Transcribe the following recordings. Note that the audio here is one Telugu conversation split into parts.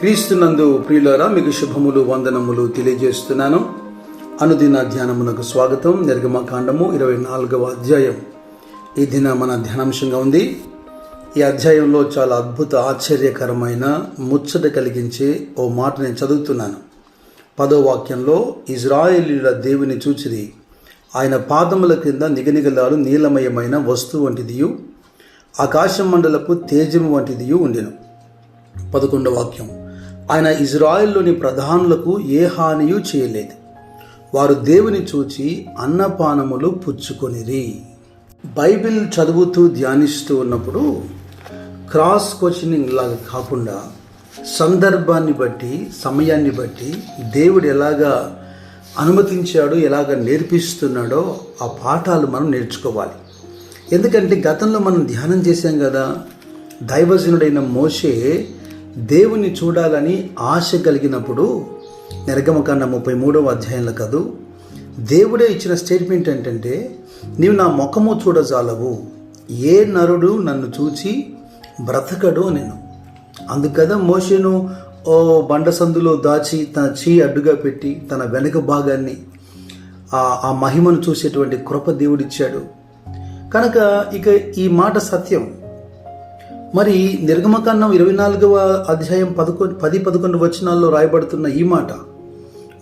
క్రీస్తునందు ప్రియులారా మీకు శుభములు వందనములు తెలియజేస్తున్నాను. అనుదిన ధ్యానమునకు స్వాగతం. నిర్గమకాండము ఇరవై నాలుగవ అధ్యాయం. ఈ దిన మన ధ్యానాంశంగా ఉంది. ఈ అధ్యాయంలో చాలా అద్భుత ఆశ్చర్యకరమైన ముచ్చట కలిగించే ఓ మాట నేను చదువుతున్నాను. పదో వాక్యంలో ఇజ్రాయేలీల దేవుని చూచిరి ఆయన పాదముల క్రింద నిగనిగలాడు నీలమయమైన వస్తువు వంటిదియు ఆకాశం మండలపు తేజము వంటిదియు ఉండెను. పదకొండవ వాక్యం. ఆయన ఇజ్రాయెల్లోని ప్రధానులకు ఏ హానియు చేయలేదు. వారు దేవుని చూచి అన్నపానములు పుచ్చుకొనిరి. బైబిల్ చదువుతూ ధ్యానిస్తూ ఉన్నప్పుడు క్రాస్ క్వశ్చనింగ్ లాగా కాకుండా సందర్భాన్ని బట్టి సమయాన్ని బట్టి దేవుడు ఎలాగా అనుమతించాడు ఎలాగ నేర్పిస్తున్నాడో ఆ పాఠాలు మనం నేర్చుకోవాలి. ఎందుకంటే గతంలో మనం ధ్యానం చేశాం కదా దైవజనుడైన మోషే దేవుని చూడాలని ఆశ కలిగినప్పుడు నిర్గమకాండ ముప్పై మూడవ అధ్యాయంలో కాదు దేవుడే ఇచ్చిన స్టేట్మెంట్ ఏంటంటే నీవు నా ముఖము చూడజాలవు. ఏ నరుడు నన్ను చూచి బ్రతకడు నేను. అందుకదా మోషేను ఓ బండ సందులో దాచి తన చేయి అడ్డుగా పెట్టి తన వెనుక భాగాన్ని ఆ ఆ మహిమను చూసేటువంటి కృప దేవుడిచ్చాడు. కనుక ఇక ఈ మాట సత్యం. మరి నిర్గమకాండం ఇరవై నాలుగవ అధ్యాయం పదకొండు పది పదకొండు వచనాల్లో రాయబడుతున్న ఈ మాట.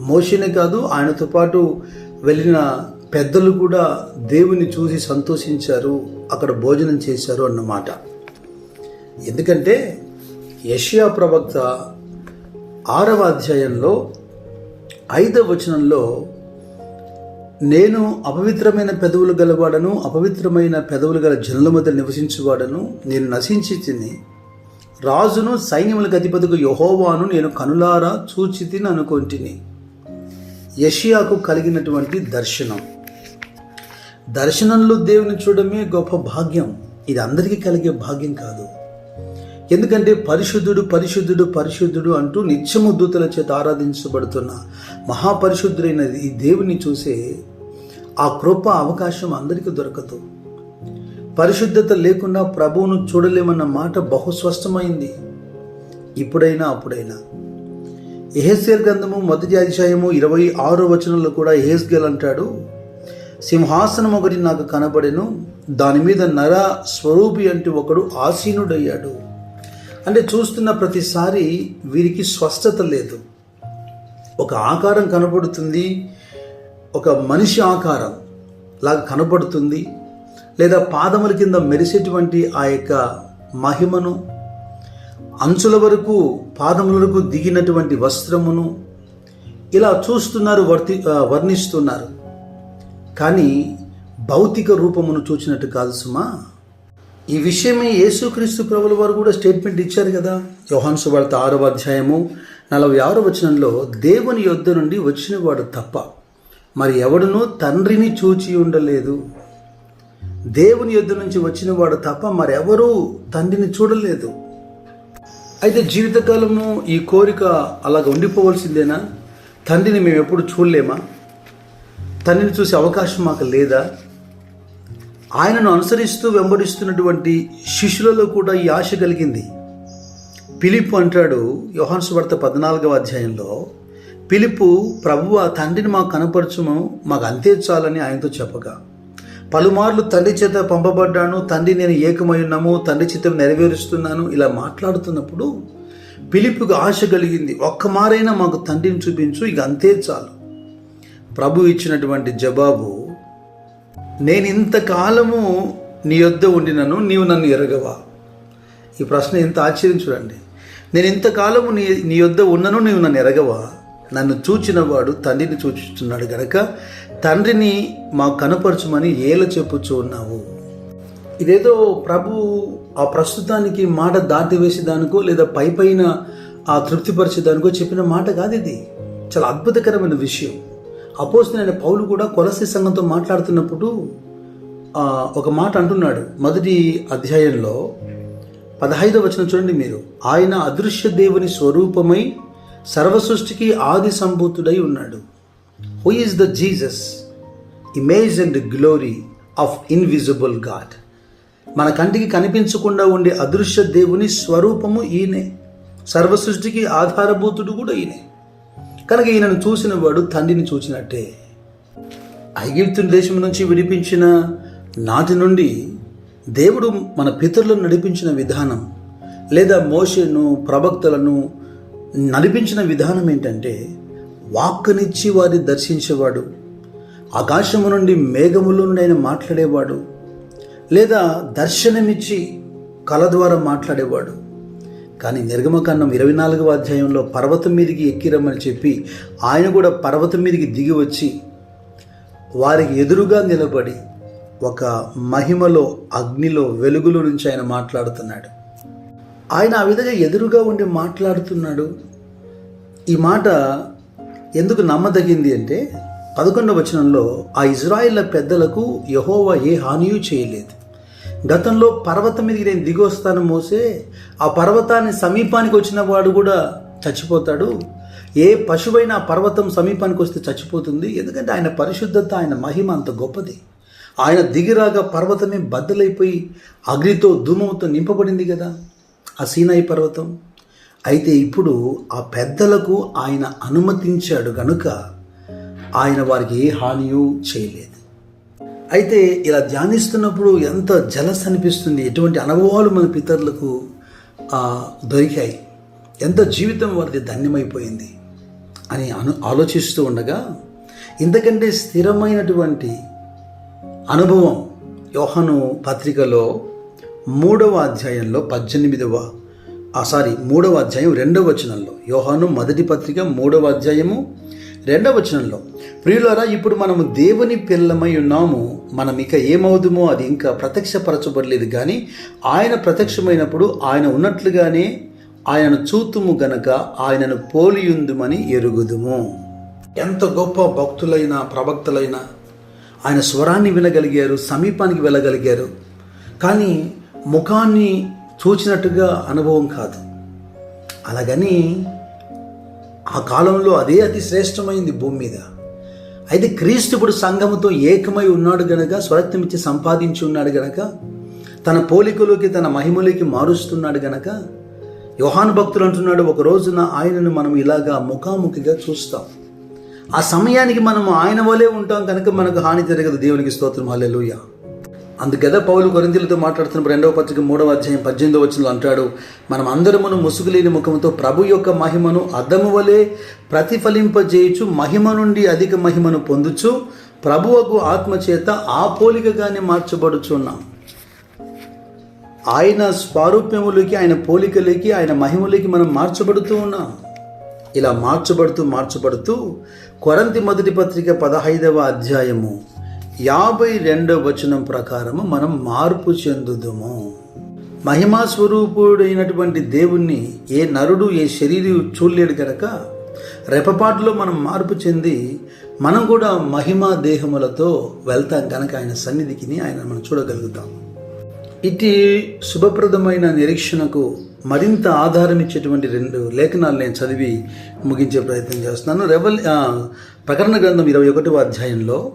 మోషనే కాదు ఆయనతో పాటు వెళ్ళిన పెద్దలు కూడా దేవుని చూసి సంతోషించారు అక్కడ భోజనం చేశారు అన్నమాట ఎందుకంటే యషియా ప్రవక్త ఆరవ అధ్యాయంలో ఐదవ వచనంలో నేను అపవిత్రమైన పెదవులు గలవాడను అపవిత్రమైన పెదవులు గల జనుల మధ్య నివసించువాడను నేను నశించి తిని రాజును సైన్యములకు అధిపతికు యహోవాను నేను కనులారా చూచి తిని అనుకొంటిని. యషియాకు కలిగినటువంటి దర్శనం. దర్శనంలో దేవుని చూడమే గొప్ప భాగ్యం. ఇది అందరికీ కలిగే భాగ్యం కాదు. ఎందుకంటే పరిశుద్ధుడు పరిశుద్ధుడు పరిశుద్ధుడు అంటూ నిత్యము దూతల చేత ఆరాధించబడుతున్న మహాపరిశుద్ధుడైన ఈ దేవుని చూసే ఆ కృప అవకాశం అందరికీ దొరకదు. పరిశుద్ధత లేకుండా ప్రభువును చూడలేమన్న మాట బహుస్పష్టమైంది. ఇప్పుడైనా అప్పుడైనా. ఎహెస్కేల్ గ్రంథము మొదటి అధ్యాయము ఇరవై ఆరో వచనంలో కూడా ఎహెస్కేల్ అంటాడు సింహాసనం ఒకటి నాకు కనబడెను దాని మీద నర స్వరూపి అంటూ ఒకడు ఆసీనుడయ్యాడు. అంటే చూస్తున్న ప్రతిసారి వీరికి స్పష్టత లేదు. ఒక ఆకారం కనబడుతుంది ఒక మనిషి ఆకారం లాగా కనబడుతుంది లేదా పాదముల కింద మెరిసేటువంటి ఆ యొక్క మహిమను అంచుల వరకు పాదముల వరకు దిగినటువంటి వస్త్రమును ఇలా చూస్తున్నారు వర్తి వర్ణిస్తున్నారు. కానీ భౌతిక రూపమును చూచినట్టు కాదు సుమా. ఈ విషయమే యేసుక్రీస్తు ప్రభుల వారు కూడా స్టేట్మెంట్ ఇచ్చారు కదా. యోహాన్ సువార్త ఆరవ అధ్యాయము నలభై ఆరు వచనంలో దేవుని యొద్ద నుండి వచ్చినవాడు తప్ప మరి ఎవడునూ తండ్రిని చూచి ఉండలేదు. దేవుని యొద్ద నుంచి వచ్చినవాడు తప్ప మరెవరూ తండ్రిని చూడలేదు. అయితే జీవితకాలము ఈ కోరిక అలాగ ఉండిపోవలసిందేనా? తండ్రిని మేము ఎప్పుడు చూడలేమా? తండ్రిని చూసే అవకాశం మాకు లేదా? ఆయనను అనుసరిస్తూ వెంబడిస్తున్నటువంటి శిష్యులలో కూడా ఈ ఆశ కలిగింది. పిలిపు అంటాడు యోహాన్సు వార్త పద్నాలుగవ అధ్యాయంలో పిలుపు ప్రభు ఆ తండ్రిని మాకు కనపరచుము మాకు అంతే చాలని ఆయనతో చెప్పగా పలుమార్లు తండ్రి చేత పంపబడ్డాను తండ్రి నేను ఏకమై ఉన్నాము తండ్రి చిత్తం నెరవేరుస్తున్నాను ఇలా మాట్లాడుతున్నప్పుడు పిలుపుకి ఆశ కలిగింది ఒక్క మారైనా మాకు తండ్రిని చూపించు ఇక అంతే చాలు. ప్రభు ఇచ్చినటువంటి జవాబు నేను ఇంతకాలము నీ యొద్ద ఉండినను నీవు నన్ను ఎరగవా? ఈ ప్రశ్న ఎంత ఆశ్చర్యం చూడండి. నేను ఇంతకాలము నీ నీ యొద్ద ఉన్నను నీవు నన్ను ఎరగవా? నన్ను చూచినవాడు తండ్రిని చూచుతున్నాడు గనక తండ్రిని మాకు కనపరచమని ఏల చెప్పుచూ ఉన్నావు. ఇదేదో ప్రభు ఆ ప్రస్తుతానికి మాట దాటివేసేదానికో లేదా పై పైన ఆ తృప్తిపరిచేదానికో చెప్పిన మాట కాదు ఇది. చాలా అద్భుతకరమైన విషయం. అపోజినైన పౌలు కూడా కొలసి సంఘంతో మాట్లాడుతున్నప్పుడు ఒక మాట అంటున్నాడు. మొదటి అధ్యాయంలో పదహైదవ వచనం చూడండి మీరు. ఆయన అదృశ్య దేవుని స్వరూపమై సర్వసృష్టికి ఆది సంభూతుడై ఉన్నాడు. Who is the Jesus image and glory of invisible God మన కంటికి కనిపించకుండా ఉండే అదృశ్య దేవుని స్వరూపము ఈయనే. సర్వ సృష్టికి ఆధారభూతుడు కూడా ఈయనే. కనుక ఈయనను చూసిన వాడు తండ్రిని చూసినట్టే ఐగిప్తు దేశం నుంచి విడిపించిన నాటి నుండి దేవుడు మన పితరులను నడిపించిన విధానం లేదా మోషను ప్రవక్తలను నడిపించిన విధానం ఏంటంటే వాక్కునిచ్చి వారిని దర్శించేవాడు ఆకాశము నుండి మేఘములో నుండి ఆయన మాట్లాడేవాడు లేదా దర్శనమిచ్చి కళ ద్వారా మాట్లాడేవాడు. కానీ నిర్గమకాండం ఇరవై నాలుగవ అధ్యాయంలో పర్వతం మీదకి ఎక్కిరమ్మని చెప్పి ఆయన కూడా పర్వతం మీదకి దిగి వచ్చి వారికి ఎదురుగా నిలబడి ఒక మహిమలో అగ్నిలో వెలుగులో నుంచి ఆయన మాట్లాడుతున్నాడు. ఆయన ఆ విధంగా ఎదురుగా ఉండి మాట్లాడుతున్నాడు. ఈ మాట ఎందుకు నమ్మదగింది అంటే పదకొండవ వచనంలో ఆ ఇజ్రాయిల్ల పెద్దలకు యహోవా ఏ హానియూ చేయలేదు. గతంలో పర్వతం మీదకి నేను దిగి వస్తాను మోసే ఆ పర్వతాన్ని సమీపానికి వచ్చిన వాడు కూడా చచ్చిపోతాడు. ఏ పశువైనా పర్వతం సమీపానికి వస్తే చచ్చిపోతుంది. ఎందుకంటే ఆయన పరిశుద్ధత ఆయన మహిమ అంత గొప్పది. ఆయన దిగిరాగా పర్వతమే బద్దలైపోయి అగ్నితో ధూమంతో నింపబడింది కదా ఆ సీనాయి పర్వతం. అయితే ఇప్పుడు ఆ పెద్దలకు ఆయన అనుమతించాడు గనుక ఆయన వారికి ఏ హానియూ చేయలేదు. అయితే ఇలా ధ్యానిస్తున్నప్పుడు ఎంత జలస్ అనిపిస్తుంది ఎటువంటి అనుభవాలు మన పితరులకు దొరికాయి ఎంత జీవితం వారిది ధన్యమైపోయింది అని అను ఆలోచిస్తూ ఉండగా ఇంతకంటే స్థిరమైనటువంటి అనుభవం యోహను పత్రికలో మూడవ అధ్యాయంలో పద్దెనిమిదవ ఆ సారీ మూడవ అధ్యాయం రెండవ వచనంలో యోహాను మొదటి పత్రిక మూడవ అధ్యాయము రెండవ వచనంలో ప్రియులారా ఇప్పుడు మనము దేవుని పిల్లమై ఉన్నాము. మనం ఇక ఏమవుదుమో అది ఇంకా ప్రత్యక్షపరచబడలేదు కానీ ఆయన ప్రత్యక్షమైనప్పుడు ఆయన ఉన్నట్లుగానే ఆయనను చూతుము గనక ఆయనను పోలియుందుమని ఎరుగుదుము. ఎంత గొప్ప భక్తులైన ప్రవక్తలైన ఆయన స్వరాన్ని వినగలిగారు సమీపానికి వెళ్ళగలిగారు. కానీ ముఖాన్ని చూచినట్టుగా అనుభవం కాదు. అలాగని ఆ కాలంలో అదే అతి శ్రేష్టమైంది భూమి మీద. అయితే క్రీస్తుపుడు సంఘముతో ఏకమై ఉన్నాడు గనక స్వరత్వం ఇచ్చి సంపాదించి ఉన్నాడు గనక తన పోలికలోకి తన మహిమలోకి మారుస్తున్నాడు గనక యోహాను భక్తులు అంటున్నాడు ఒక రోజున ఆయనను మనం ఇలాగా ముఖాముఖిగా చూస్తాం. ఆ సమయానికి మనం ఆయన వలే ఉంటాం కనుక మనకు హాని జరగదు. దేవునికి స్తోత్రం. హల్లెలూయా. అందుకదా పౌలు కొరింతలతో మాట్లాడుతున్నప్పుడు రెండవ పత్రిక మూడవ అధ్యాయం పద్దెనిమిదవ వచనంలో అంటాడు మనం అందరమును ముసుగులేని ముఖంతో ప్రభు యొక్క మహిమను అద్దము వలె ప్రతిఫలింపజేయచు మహిమ నుండి అధిక మహిమను పొందుచు ప్రభువకు ఆత్మచేత ఆ పోలికగానే మార్చబడుచున్నాం. ఆయన స్వారూప్యములకి ఆయన పోలికలకి ఆయన మహిమలకి మనం మార్చబడుతూ ఉన్నాం. ఇలా మార్చబడుతూ మార్చబడుతూ కొరంతి మొదటి పత్రిక పదహైదవ అధ్యాయము యాభై రెండవ వచనం ప్రకారము మనం మార్పు చెందుదుము. మహిమా స్వరూపుడైనటువంటి దేవుణ్ణి ఏ నరుడు ఏ శరీరం చూడలేడు కనుక రెపపాటులో మనం మార్పు చెంది మనం కూడా మహిమా దేహములతో వెళ్తాం కనుక ఆయన సన్నిధికి ఆయన మనం చూడగలుగుతాం. ఇటు శుభప్రదమైన నిరీక్షణకు మరింత ఆధారం ఇచ్చేటువంటి రెండు లేఖనాలు నేను చదివి ముగించే ప్రయత్నం చేస్తున్నాను. రెవల్ ప్రకరణ గ్రంథం ఇరవై ఒకటవ అధ్యాయంలో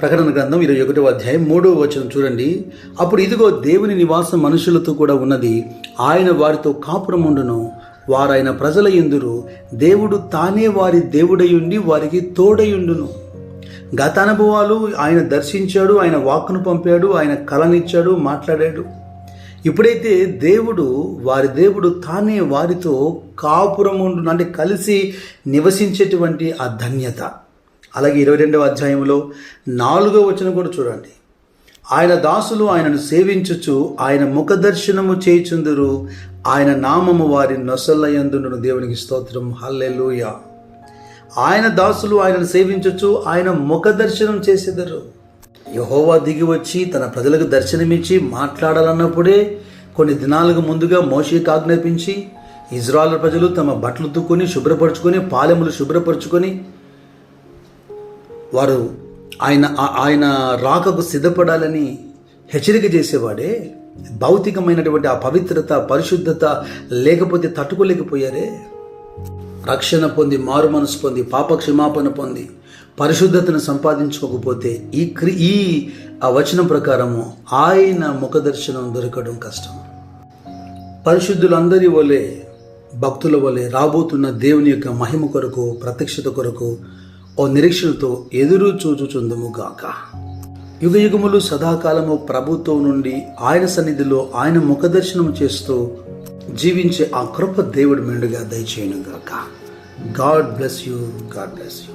ప్రకటన గ్రంథం ఇరవై ఒకటవ అధ్యాయం మూడవ వచనం చూడండి. అప్పుడు ఇదిగో దేవుని నివాసం మనుషులతో కూడా ఉన్నది. ఆయన వారితో కాపురముండును వారైన ప్రజల ఎందురు? దేవుడు తానే వారి దేవుడయుండి వారికి తోడయుండును గత అనుభవాలు ఆయన దర్శించాడు ఆయన వాక్కును పంపాడు ఆయన కలనిచ్చాడు మాట్లాడాడు. ఇప్పుడైతే దేవుడు వారి దేవుడు తానే వారితో కాపురముండు అంటే కలిసి నివసించేటువంటి ఆ ధన్యత. అలాగే ఇరవై రెండవ అధ్యాయంలో నాలుగో వచనం కూడా చూడండి. ఆయన దాసులు ఆయనను సేవించుచు ఆయన ముఖ దర్శనము చేయుచుందురు. ఆయన నామము వారి నొసల్లయందును దేవునికి స్తోత్రం. హల్లెలూయ. ఆయన దాసులు ఆయనను సేవించచ్చు ఆయన ముఖ దర్శనం చేసేదరు. యహోవా దిగి వచ్చి తన ప్రజలకు దర్శనమిచ్చి మాట్లాడాలన్నప్పుడే కొన్ని దినాలకు ముందుగా మోషేకి ఆజ్ఞాపించి ఇజ్రాయల్ ప్రజలు తమ బట్టలు దుక్కుని శుభ్రపరచుకొని పాలెములు శుభ్రపరచుకొని వారు ఆయన ఆయన రాకకు సిద్ధపడాలని హెచ్చరిక చేసేవాడే. భౌతికమైనటువంటి ఆ పవిత్రత పరిశుద్ధత లేకపోతే తట్టుకోలేకపోయారే. రక్షణ పొంది మారు మనసు పొంది పాప క్షమాపణ పొంది పరిశుద్ధతను సంపాదించుకోకపోతే ఈ క్రి ఈ ఆ వచనం ప్రకారము ఆయన ముఖదర్శనం దొరకడం కష్టం. పరిశుద్ధులందరి వలె భక్తుల వలె రాబోతున్న దేవుని యొక్క మహిమ కొరకు ప్రత్యక్షత కొరకు ఓ నిరీక్షణతో ఎదురు చూచుచుందుముగాక యుగ యుగములు సదాకాలము ప్రభుత్వం నుండి ఆయన సన్నిధిలో ఆయన ముఖదర్శనం చేస్తూ జీవించే ఆ కృప దేవుడు మెండుగా దయచేయను గాక. God bless you God bless you.